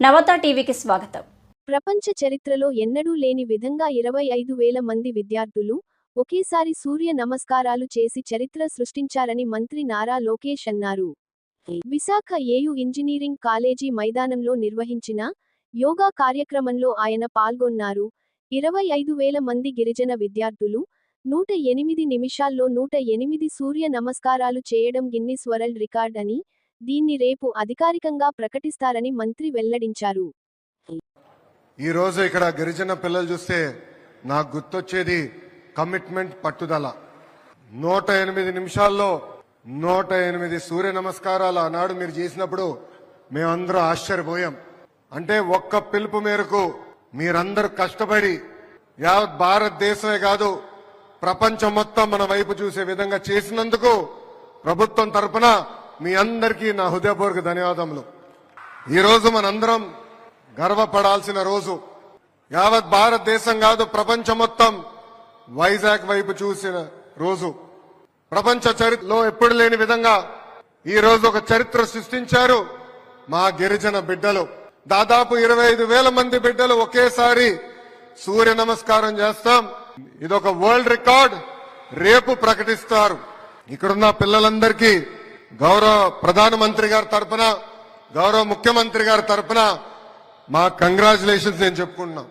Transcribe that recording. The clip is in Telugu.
నవత టీవీకి స్వాగతం. ప్రపంచ చరిత్రలో ఎన్నడూ లేని విధంగా ఇరవై ఐదు వేల మంది విద్యార్థులు ఒకేసారి సూర్య నమస్కారాలు చేసి చరిత్ర సృష్టించారని మంత్రి నారా లోకేష్ అన్నారు. విశాఖ ఏయు ఇంజనీరింగ్ కాలేజీ మైదానంలో నిర్వహించిన యోగా కార్యక్రమంలో ఆయన పాల్గొన్నారు. ఇరవై ఐదు వేల మంది గిరిజన విద్యార్థులు నూట ఎనిమిది నిమిషాల్లో నూట ఎనిమిది సూర్య నమస్కారాలు చేయడం గిన్నిస్ వరల్డ్ రికార్డ్ అని దీన్ని రేపు అధికారికంగా ప్రకటిస్తారని మంత్రి వెల్లడించారు. ఈ రోజు ఇక్కడ గిరిజన పిల్లలు చూస్తే నాకు గుర్తొచ్చేది కమిట్మెంట్ పట్టుదల. నూట ఎనిమిది నిమిషాల్లో నూట ఎనిమిది సూర్య నమస్కారాలు ఆనాడు మీరు చేసినప్పుడు మేమందరూ ఆశ్చర్యపోయాం. అంటే ఒక్క పిలుపు మేరకు మీరందరూ కష్టపడి యావత్ భారతదేశమే కాదు ప్రపంచం మొత్తం మన వైపు చూసే విధంగా చేసినందుకు ప్రభుత్వం తరపున మీ అందరికీ నా హృదయపూర్వక ధన్యవాదములు. ఈరోజు మనందరం గర్వపడాల్సిన రోజు. యావత్ భారతదేశం కాదు ప్రపంచం మొత్తం వైజాగ్ వైపు చూసిన రోజు. ప్రపంచ చరిత్రలో ఎప్పుడు లేని విధంగా ఈ రోజు ఒక చరిత్ర సృష్టించారు మా గిరిజన బిడ్డలు. దాదాపు ఇరవై ఐదు వేల మంది బిడ్డలు ఒకేసారి సూర్య నమస్కారం చేస్తాం. ఇదొక వరల్డ్ రికార్డ్. రేపు ప్రకటిస్తారు. ఇక్కడున్న పిల్లలందరికీ గౌరవ ప్రధానమంత్రి గారి తరఫున గౌరవ ముఖ్యమంత్రి గారి తరఫున మా కంగ్రాచులేషన్స్ నేను చెప్పుకుంటున్నాం.